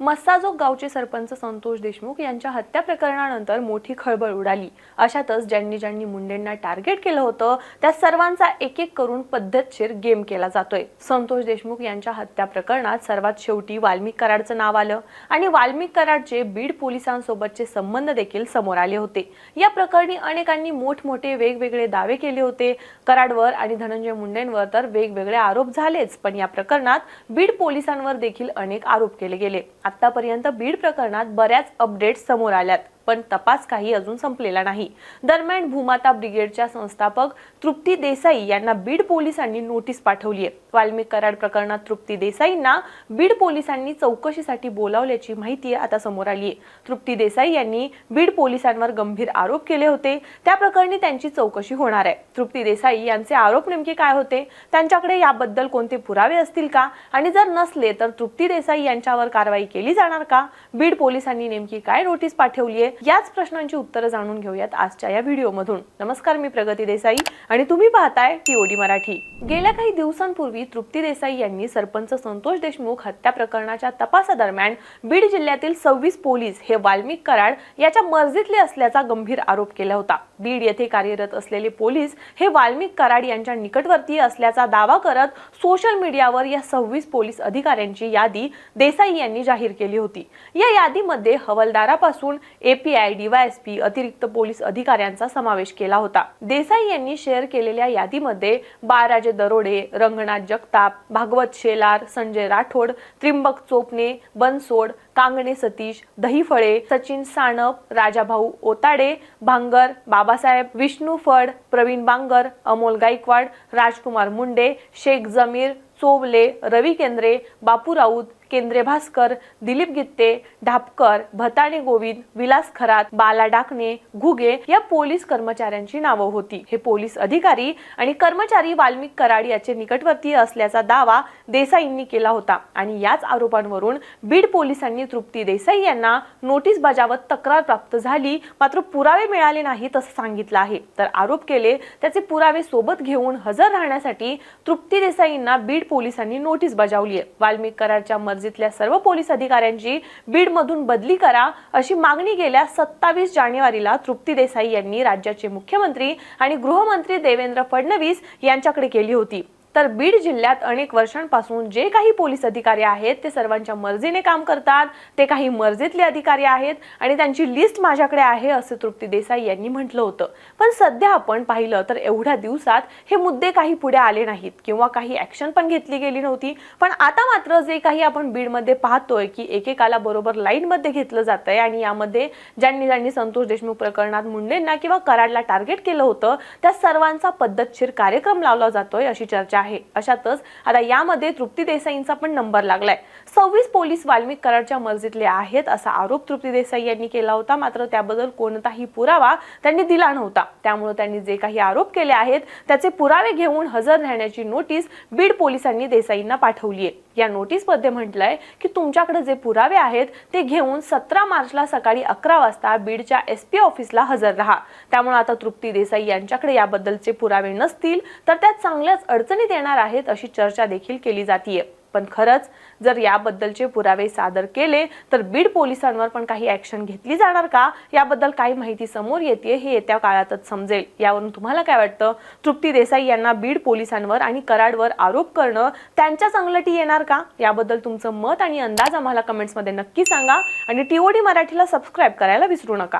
मस्साजोग गावचे सरपंच संतोष देशमुख यांच्या हत्या प्रकरणानंतर मोठी खळबळ उडाली. अशातच ज्यांनी ज्यांनी मुंडेंना टार्गेट केलं होतं त्या सर्वांचा एक एक करून पद्धतशीर गेम केला जातोय. संतोष देशमुख यांच्या हत्या प्रकरणात सर्वात शेवटी वाल्मिक कराडचं नाव आलं आणि वाल्मिक कराडचे बीड पोलिसांसोबतचे संबंध देखील समोर आले होते. या प्रकरणी अनेकांनी मोठमोठे वेगवेगळे दावे केले होते. कराडवर आणि धनंजय मुंडेंवर तर वेगवेगळे आरोप झालेच पण या प्रकरणात बीड पोलिसांवर देखील अनेक आरोप केले गेले. आतापर्यंत बीड प्रकरणात बऱ्याच अपडेट्स समोर आल्यात. पण तपास काही अजून संपलेला नाही. दरम्यान भूमाता ब्रिगेडच्या संस्थापक तृप्ती देसाई यांना बीड पोलिसांनी नोटीस पाठवली आहे. वाल्मिक कराड प्रकरणात तृप्ती देसाईंना बीड पोलिसांनी चौकशीसाठी बोलावल्याची माहिती आता समोर आली आहे. तृप्ती देसाई यांनी बीड पोलिसांवर गंभीर आरोप केले होते. त्या प्रकरणी त्यांची चौकशी होणार आहे. तृप्ती देसाई यांचे आरोप नेमके काय होते? त्यांच्याकडे याबद्दल कोणते पुरावे असतील का? आणि जर नसले तर तृप्ती देसाई यांच्यावर कारवाई केली जाणार का? बीड पोलिसांनी नेमकी काय नोटीस पाठवली आहे? याच प्रश्नांची उत्तरं जाणून घेऊयात आजच्या या व्हिडिओमधून. नमस्कार मी प्रगती देसाई आणि तुम्ही पाहताय टीओडी मराठी. गेल्या काही दिवसांपूर्वी तृप्ती देसाई यांनी सरपंच संतोष देशमुख हत्या प्रकरणाच्या तपासादरम्यान बीड जिल्ह्यातील सव्वीस पोलीस हे वाल्मिक कराड याच्या मर्जीतले असल्याचा गंभीर आरोप केला होता. बीड येथे कार्यरत असलेले पोलीस हे वाल्मिक कराड यांच्या निकटवर्तीय असल्याचा दावा करत सोशल मीडियावर या सव्वीस पोलीस अधिकाऱ्यांची यादी देसाई यांनी जाहीर केली होती. या यादीमध्ये हवालदारापासून एपीआय डीवायएसपी अतिरिक्त पोलीस अधिकाऱ्यांचा समावेश केला होता. देसाई यांनी शेअर केलेल्या यादीमध्ये बाळराजे दरोडे रंगनाथ जगताप भागवत शेलार संजय राठोड त्रिंबक चोपणे बनसोड कांगणे सतीश दहीफळे सचिन साणप राजाभाऊ ओताडे भांगर बाबासाहेब विष्णू फड प्रवीण बांगर अमोल गायकवाड राजकुमार मुंडे शेख जमीर चोवले रवी केंद्रे बापू राऊत केंद्रे भास्कर दिलीप गित्ते ढापकर भताणे गोविंद विलास खरात बाला डाकणे घुगे या पोलीस कर्मचाऱ्यांची नावं होती. हे पोलीस अधिकारी आणि कर्मचारी वाल्मिक कराड याचे निकटवर्तीय असल्याचा दावा देसाईंनी केला होता आणि याच आरोपांवरून बीड पोलिसांनी तृप्ती देसाई यांना नोटीस बजावत तक्रार प्राप्त झाली मात्र पुरावे मिळाले नाहीत असं सांगितलं आहे. तर आरोप केले त्याचे पुरावे सोबत घेऊन हजर राहण्यासाठी तृप्ती देसाईंना बीड पोलिसांनी नोटीस बजावली आहे. वाल्मिक कराडच्या मर्जीतल्या सर्व पोलीस अधिकाऱ्यांची बीडमधून बदली करा अशी मागणी गेल्या सत्तावीस जानेवारीला तृप्ती देसाई यांनी राज्याचे मुख्यमंत्री आणि गृहमंत्री देवेंद्र फडणवीस यांच्याकडे केली होती. तर बीड जिल्ह्यात अनेक वर्षांपासून जे काही पोलीस अधिकारी आहेत ते सर्वांच्या मर्जीने काम करतात ते काही मर्जीतले अधिकारी आहेत आणि त्यांची लिस्ट माझ्याकडे आहे असे तृप्ती देसाई यांनी म्हटलं होतं. पण सध्या आपण पाहिलं तर एवढ्या दिवसात हे मुद्दे काही पुढे आले नाहीत किंवा काही ऍक्शन पण घेतली गेली नव्हती. पण आता मात्र जे काही आपण बीडमध्ये पाहतोय की एकेकाला बरोबर लाईनमध्ये घेतलं जात आहे आणि यामध्ये ज्यांनी ज्यांनी संतोष देशमुख प्रकरणात मुंडेंना किंवा कराडला टार्गेट केलं होतं त्या सर्वांचा पद्धतशीर कार्यक्रम लावला जातोय अशी चर्चा आहे. अशातच आता यामध्ये तृप्ती देसाईंचा पण नंबर लागलाय. सव्वीस पोलीस वाल्मिक कराडच्या मर्जीतले आहेत असा आरोप तृप्ती देसाई यांनी केला होता. मात्र त्याबद्दल कोणताही पुरावा त्यांनी दिला नव्हता. त्यामुळे त्यांनी जे काही आरोप केले आहेत त्याचे पुरावे घेऊन हजर राहण्याची नोटीस बीड पोलिसांनी देसाईंना पाठवली आहे. या नोटीसमध्ये म्हटलंय की तुमच्याकडे जे पुरावे आहेत ते घेऊन सतरा मार्चला सकाळी अकरा वाजता बीडच्या एस पी ऑफिसला हजर राहा. त्यामुळे आता तृप्ती देसाई यांच्याकडे याबद्दलचे पुरावे नसतील तर त्या चांगल्याच अडचणीत येणार आहेत अशी चर्चा देखील केली जातीये. पण खरंच जर याबद्दलचे पुरावे सादर केले तर बीड पोलिसांवर पण काही ऍक्शन घेतली जाणार का? याबद्दल काही माहिती समोर येते हे येत्या काळातच समजेल. यावरून तुम्हाला काय वाटतं? तृप्ती देसाई यांना बीड पोलिसांवर आणि कराडवर आरोप करणं त्यांच्या चांगलटी येणार का? याबद्दल तुमचं मत आणि अंदाज आम्हाला कमेंट्समध्ये नक्की सांगा. आणि टीओडी मराठीला सबस्क्राईब करायला विसरू नका.